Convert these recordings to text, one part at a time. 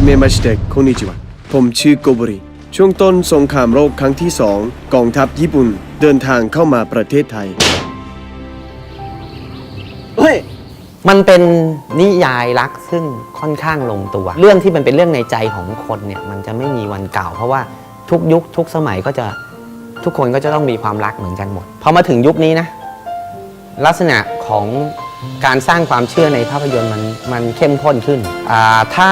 จิเมมาชิเตะคนิจิวะผมชื่อโกบุริช่วงต้นสงครามโลกครั้งที่สองกองทัพญี่ปุ่นเดินทางเข้ามาประเทศไทย เฮ้ย มันเป็นนิยายรักซึ่งค่อนข้างลงตัว เรื่องที่มันเป็นเรื่องในใจของคนเนี่ยมันจะไม่มีวันเก่า เพราะว่าทุกยุคทุกสมัยก็จะทุกคนก็จะต้องมีความรักเหมือนกันหมด พอมาถึงยุคนี้นะ ลักษณะของ การสร้างความเชื่อในภาพยนตร์มันมันเข้มข้นขึ้นอ่าถ้า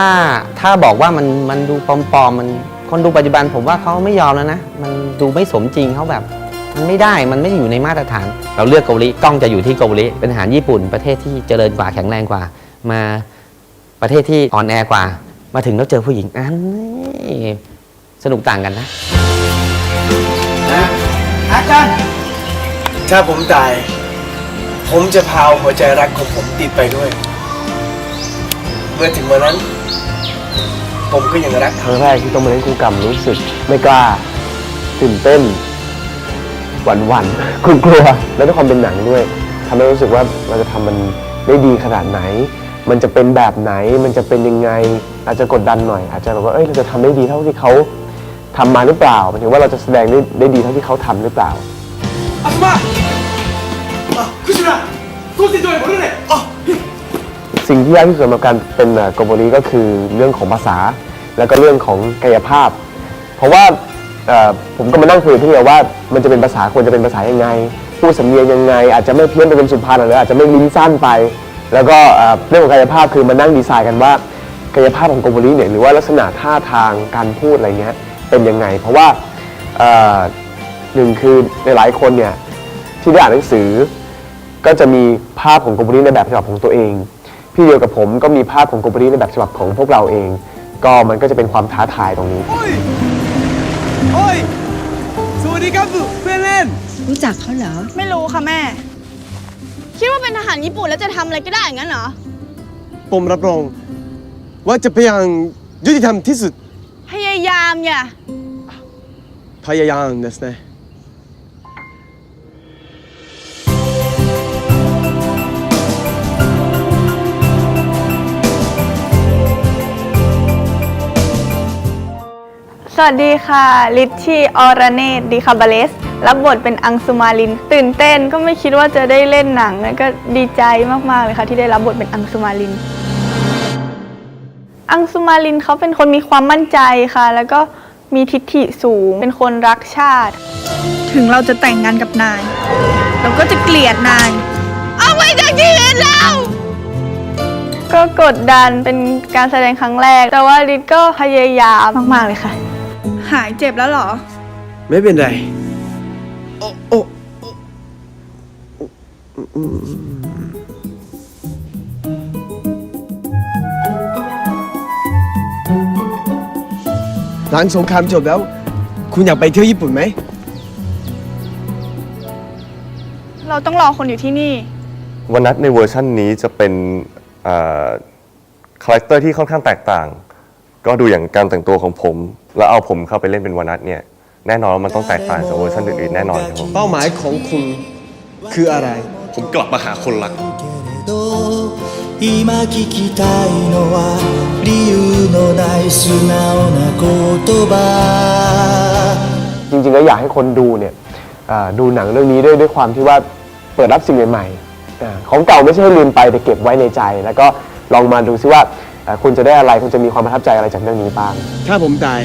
ถ้าบอกว่ามันมันดูปลอมๆมันคนดูปัจจุบันผมว่าเขาไม่ยอมแล้วนะ มันดูไม่สมจริงเขาแบบ มันไม่ได้มันไม่อยู่ในมาตรฐาน เราเลือกเกาหลีกล้องจะอยู่ที่เกาหลีเป็นอาหารญี่ปุ่น ประเทศที่เจริญกว่าแข็งแรงกว่า มาประเทศที่อ่อนแอกว่า มาถึงแล้วเจอผู้หญิงอันนี้สนุกต่างกันนะถ้าผมตาย ผมจะพาหัวใจรักของผมติดไปด้วย เมื่อถึงวันนั้น ผมก็ยังรักครั้งแรกที่ต้องมาเล่นคู่กรรมรู้สึก ไม่กล้าตื่นเต้น หวั่นหวั่นๆกลัวๆแล้วด้วยความเป็นหนังด้วยทำให้รู้สึกว่าเราจะทำมันได้ดีขนาดไหน มันจะเป็นแบบไหน มันจะเป็นยังไง อาจจะกดดันหน่อย อาจจะแบบว่า เอ้ย เราจะทำได้ดีเท่าที่เขาทำมาหรือเปล่าหมายถึงว่าเราจะแสดงได้ได้ดีเท่าที่เขาทำหรือเปล่า สิ่งที่ยากที่สุดสำหรับการเป็นโกโบลีก็คือเรื่องของภาษา แล้วก็เรื่องของกายภาพ เพราะว่าผมก็มานั่งคุยกับพี่เดียวว่ามันจะเป็นภาษาควรจะเป็นภาษายังไงพูดสำเนียงยังไง อาจจะไม่เพี้ยนไปเป็นสุพรรณหรืออาจจะไม่ลิ้นสั้นไป แล้วก็เรื่องของกายภาพคือมานั่งดีไซน์กันว่ากายภาพของโกโบลีเนี่ยหรือว่าลักษณะท่าทางการพูดอะไรเงี้ยเป็นยังไง เพราะว่าหนึ่งคือในหลายคนเนี่ยที่ได้อ่านหนังสือ ก็จะมีภาพของโกโบลีในแบบฉบับของตัวเอง พี่เดียวกับผมก็มีภาพของโกโบลีในแบบฉบับของพวกเราเอง ก็มันก็จะเป็นความท้าทายตรงนี้ โอ้ย สวัสดีครับเพื่อนเล่น รู้จักเขาเหรอ ไม่รู้ค่ะแม่ คิดว่าเป็นทหารญี่ปุ่นแล้วจะทำอะไรก็ได้อย่างนั้นเหรอ ผมรับรอง ว่าจะพยายามยุติธรรมที่สุด พยายามอย่า พยายามですね สวัสดีค่ะลิชชี่ออรเนตดีคาบาเลส รับบทเป็นอังสุมาลิน ตื่นเต้นก็ไม่คิดว่าจะได้เล่นหนังแล้วก็ดีใจมาก ๆ เลยค่ะ ที่ได้รับบทเป็นอังสุมาลิน อังสุมาลินเขาเป็นคนมีความมั่นใจค่ะ แล้วก็มีทิฐิสูง เป็นคนรักชาติ ถึงเราจะแต่งงานกับนาย เราก็จะเกลียดนาย เอาไปจากชีวิตเราก็กดดันเป็นการแสดงครั้งแรก แต่ว่าลิศก็พยายามมาก ๆ เลยค่ะ หายเจ็บแล้วเหรอ ไม่เป็นไร โอ้โอ้หลังสงครามจบแล้ว คุณอยากไปเที่ยวญี่ปุ่นไหม เราต้องรอคนอยู่ที่นี่ วันนัทในเวอร์ชันนี้จะเป็นคาแรคเตอร์ที่ค่อนข้างแตกต่าง ก็ดูอย่างการแต่งตัวของผม แล้วเอาผมเข้าไปเล่นเป็นวันนัทเนี่ยแน่นอนว่ามันต้องแตกต่างจากเวอร์ชันอื่นๆแน่นอนครับผม เป้าหมายของคุณคืออะไร ผมกลับมาหาคนรัก ど今聞きたいのは理由のない素直な言葉 จริงๆก็อยากให้คนดูเนี่ยอ่าดูหนังเรื่องนี้ด้วยด้วยความที่ว่าเปิดรับสิ่งใหม่ๆอ่าของเก่าไม่ใช่ให้ลืมไปแต่เก็บไว้ในใจ แล้วก็ลองมาดูซิว่าอ่าคุณจะได้อะไรคุณจะมีความประทับใจอะไรจากเรื่องนี้บ้าง ถ้าผมตาย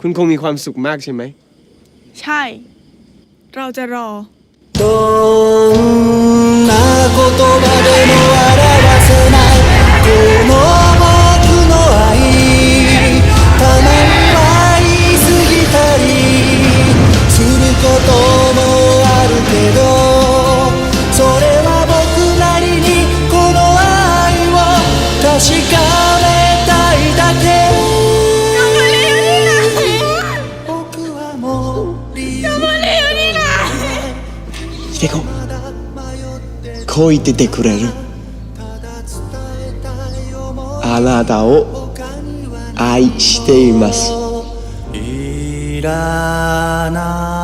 คุณคงมีความสุขมากใช่ไหม ใช่ เราจะรอ ตรง ヒデコこう言っててくれる。あなたを愛しています。いらない。